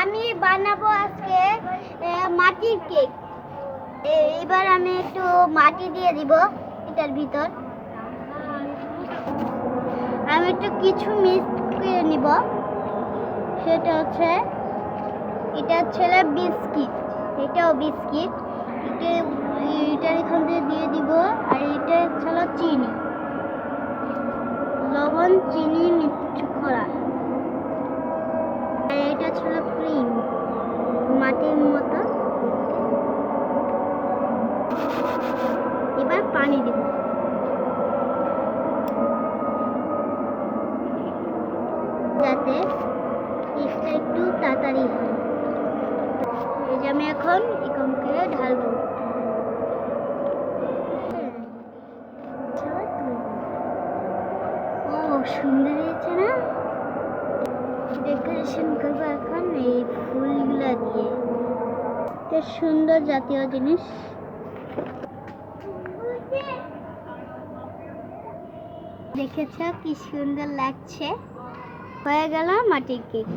আমি বানাবো আজকে মাটির কেক। এবার আমি একটু মাটি দিয়ে দিব এটার ভিতর। আমি একটু কিছু মিক্স করে নিব। সেটা হচ্ছে, এটা ছেলে বিস্কিট, এটাও বিস্কিট। এটা এটার এখান থেকে দিয়ে দিব, আর এটা ছিল চিনি। লবণ, চিনি মিক্স করা আর এটা ছিল ক্রিম মাটির মতো পানি দিব। যাতে কেকটা একটু তাড়াতাড়ি হয়। এই যে আমি এখন এখানকে ঢালবো। ও, সুন্দর হয়েছে না? ডেকোরেশন করব এখন এই ফুলগুলো দিয়ে। সুন্দর জাতীয় জিনিস। দেখেছ কি সুন্দর লাগছে? হয়ে গেল মাটির কেক।